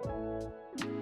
Thank you.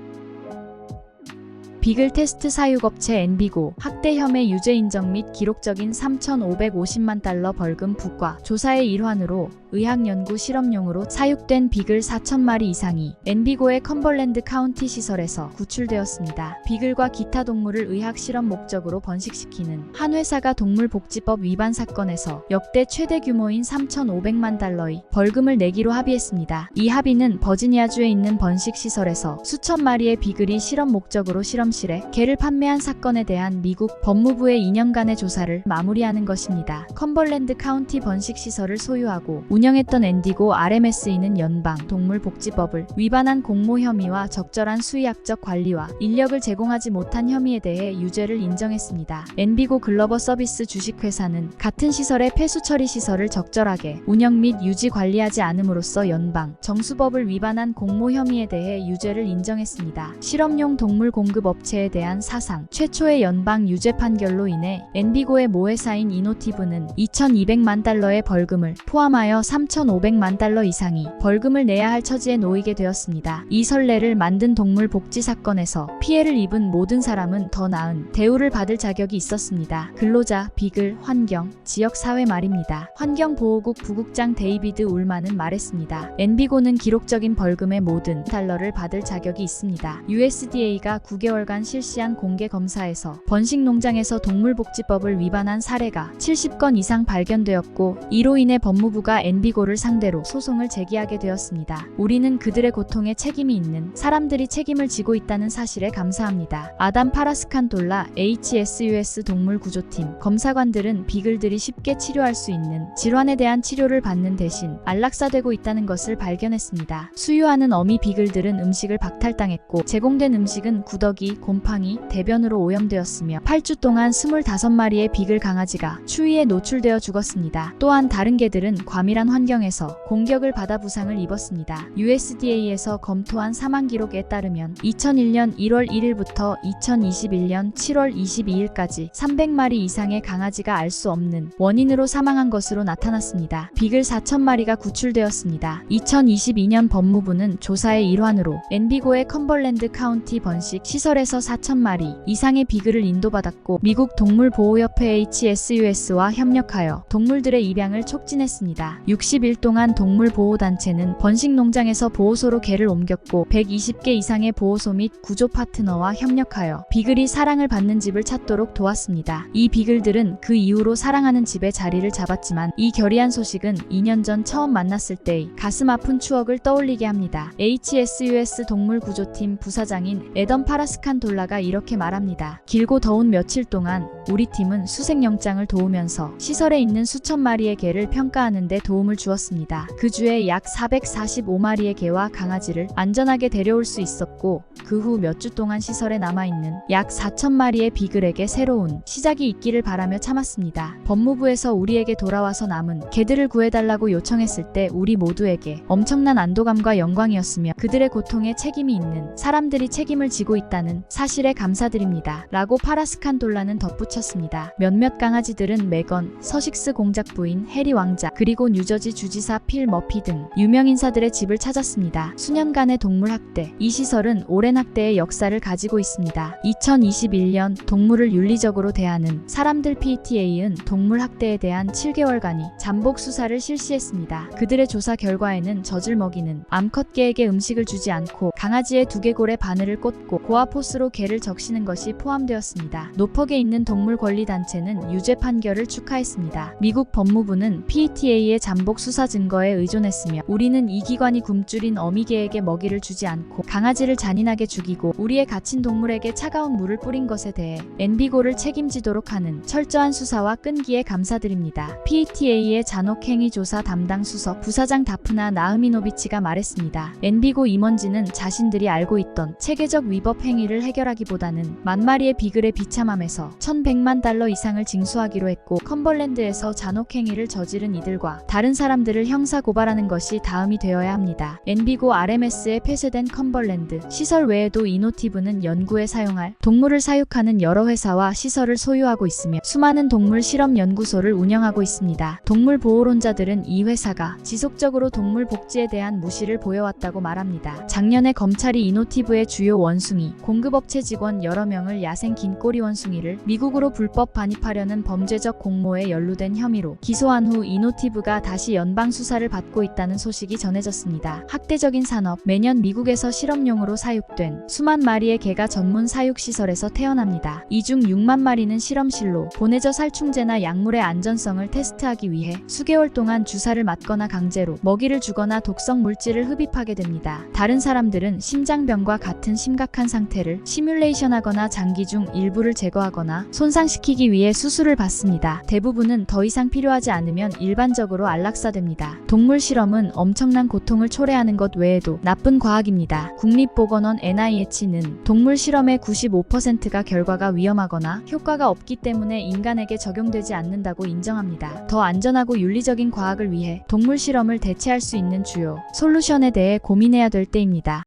비글 테스트 사육업체 엔비고 학대 혐의 유죄 인정 및 기록적인 3,550만 달러 벌금 부과 조사의 일환으로 의학 연구 실험용으로 사육된 비글 4,000마리 이상이 엔비고의 컴벌랜드 카운티 시설에서 구출되었습니다. 비글과 기타 동물을 의학 실험 목적으로 번식시키는 한 회사가 동물복지법 위반 사건에서 역대 최대 규모인 3,500만 달러의 벌금을 내기로 합의했습니다. 이 합의는 버지니아주에 있는 번식 시설에서 수천 마리의 비글이 실험 목적으로 실험 실에 개를 판매한 사건에 대한 미국 법무부의 2년간의 조사를 마무리하는 것입니다. 컴벌랜드 카운티 번식 시설을 소유하고 운영했던 엔디고 RMSE는 연방 동물복지법을 위반한 공모 혐의와 적절한 수의학적 관리와 인력을 제공하지 못한 혐의에 대해 유죄를 인정했습니다. 엔비고 글로버 서비스 주식회사는 같은 시설의 폐수 처리 시설을 적절하게 운영 및 유지 관리하지 않음으로써 연방 정수법을 위반한 공모 혐의에 대해 유죄를 인정했습니다. 실험용 동물 공급 업체 에 대한 사상 최초의 연방 유죄 판결로 인해 엔비고의 모회사인 이노티브는 2,200만 달러의 벌금을 포함하여 3,500만 달러 이상이 벌금을 내야 할 처지에 놓이게 되었습니다. 이 선례를 만든 동물 복지 사건에서 피해를 입은 모든 사람은 더 나은 대우를 받을 자격이 있었습니다. 근로자, 비글, 환경, 지역 사회 말입니다. 환경보호국 부국장 데이비드 울만은 말했습니다. 엔비고는 기록적인 벌금의 모든 달러를 받을 자격이 있습니다. USDA가 9개월간 실시한 공개 검사에서 번식 농장에서 동물복지법을 위반한 사례가 70건 이상 발견되었고 이로 인해 법무부가 엔비고를 상대로 소송을 제기하게 되었습니다. 우리는 그들의 고통에 책임이 있는 사람들이 책임을 지고 있다는 사실에 감사합니다. 아담 파라스칸 돌라 HSUS 동물구조팀 검사관들은 비글들이 쉽게 치료할 수 있는 질환에 대한 치료를 받는 대신 안락사되고 있다는 것을 발견했습니다. 수유하는 어미 비글들은 음식을 박탈당했고 제공된 음식은 구더기, 곰팡이, 대변으로 오염되었으며 8주 동안 25마리의 비글 강아지가 추위에 노출되어 죽었습니다. 또한 다른 개들은 과밀한 환경에서 공격을 받아 부상을 입었습니다. USDA에서 검토한 사망 기록에 따르면 2001년 1월 1일부터 2021년 7월 22일까지 300마리 이상의 강아지가 알 수 없는 원인으로 사망한 것으로 나타났습니다. 비글 4,000마리가 구출되었습니다. 2022년 법무부는 조사의 일환으로 엔비고의 컴벌랜드 카운티 번식 시설에서 4,000마리 이상의 비글을 인도받았고 미국 동물보호협회 HSUS와 협력하여 동물들의 입양을 촉진했습니다. 60일 동안 동물보호단체는 번식 농장에서 보호소로 개를 옮겼고 120개 이상의 보호소 및 구조 파트너와 협력하여 비글이 사랑을 받는 집을 찾도록 도왔습니다. 이 비글들은 그 이후로 사랑하는 집에 자리를 잡았지만 이 결의한 소식은 2년 전 처음 만났을 때의 가슴 아픈 추억을 떠올리게 합니다. HSUS 동물구조팀 부사장인 에던 파라스칸 돌라가 이렇게 말합니다. 길고 더운 며칠 동안 우리 팀은 수색 영장을 도우면서 시설에 있는 수천 마리의 개를 평가하는 데 도움을 주었습니다. 그 주에 약 445마리의 개와 강아지를 안전하게 데려올 수 있었고 그 후 몇 주 동안 시설에 남아있는 약 4천 마리의 비글에게 새로운 시작이 있기를 바라며 참았습니다. 법무부에서 우리에게 돌아와서 남은 개들을 구해달라고 요청했을 때 우리 모두에게 엄청난 안도감과 영광이었으며 그들의 고통에 책임이 있는 사람들이 책임을 지고 있다는 사실에 감사드립니다. 라고 파라스칸 돌라는 덧붙였습니다. 몇몇 강아지들은 메건, 서식스 공작 부인 해리 왕자, 그리고 뉴저지 주지사 필 머피 등 유명 인사들의 집을 찾았습니다. 수년간의 동물 학대. 이 시설은 오랜 학대의 역사를 가지고 있습니다. 2021년 동물을 윤리적으로 대하는 사람들 PTA은 동물 학대에 대한 7개월간이 잠복 수사를 실시했습니다. 그들의 조사 결과에는 젖을 먹이는 암컷 개에게 음식을 주지 않고 강아지의 두개골에 바늘을 꽂고 고아포스 로 개를 적시는 것이 포함되었습니다. 노퍽에 있는 동물 권리 단체는 유죄 판결을 축하했습니다. 미국 법무부는 PETA의 잠복 수사 증거에 의존했으며 우리는 이 기관이 굶주린 어미개에게 먹이를 주지 않고 강아지를 잔인하게 죽이고 우리의 갇힌 동물에게 차가운 물을 뿌린 것에 대해 엔비고를 책임지도록 하는 철저한 수사와 끈기에 감사드립니다. PETA의 잔혹행위 조사 담당 수석 부사장 다프나 나흐미노비치가 말했습니다. 엔비고 임원진은 자신들이 알고 있던 체계적 위법 행위를 해결하기보다는 만 마리의 비글의 비참함에서 1100만 달러 이상을 징수하기로 했고 컴벌랜드에서 잔혹행위를 저지른 이들과 다른 사람들을 형사 고발하는 것이 다음이 되어야 합니다. 엔비고 RMS에 폐쇄된 컴벌랜드 시설 외 외에도 이노티브는 연구에 사용할 동물을 사육하는 여러 회사와 시설을 소유하고 있으며 수많은 동물 실험 연구소를 운영하고 있습니다. 동물 보호론자들은 이 회사가 지속적으로 동물 복지에 대한 무시를 보여왔다고 말합니다. 작년에 검찰이 이노티브의 주요 원숭이 공급 업체 직원 여러 명을 야생 긴꼬리 원숭이를 미국으로 불법 반입하려는 범죄적 공모에 연루된 혐의로 기소한 후 이노티브가 다시 연방 수사를 받고 있다는 소식이 전해졌습니다. 학대적인 산업 매년 미국에서 실험용으로 사육된 수만 마리의 개가 전문 사육 시설에서 태어납니다. 이 중 6만 마리는 실험실로 보내져 살충제나 약물의 안전성을 테스트하기 위해 수개월 동안 주사를 맞거나 강제로 먹이를 주거나 독성 물질을 흡입하게 됩니다. 다른 사람들은 심장병과 같은 심각한 상태를 시뮬레이션 하거나 장기 중 일부를 제거하거나 손상시키기 위해 수술을 받습니다. 대부분은 더 이상 필요하지 않으면 일반적으로 안락사됩니다. 동물 실험은 엄청난 고통을 초래하는 것 외에도 나쁜 과학입니다. 국립보건원 NIH는 동물 실험의 95%가 결과가 위험하거나 효과가 없기 때문에 인간에게 적용되지 않는다고 인정합니다. 더 안전하고 윤리적인 과학을 위해 동물 실험을 대체할 수 있는 주요 솔루션에 대해 고민해야 될 때입니다.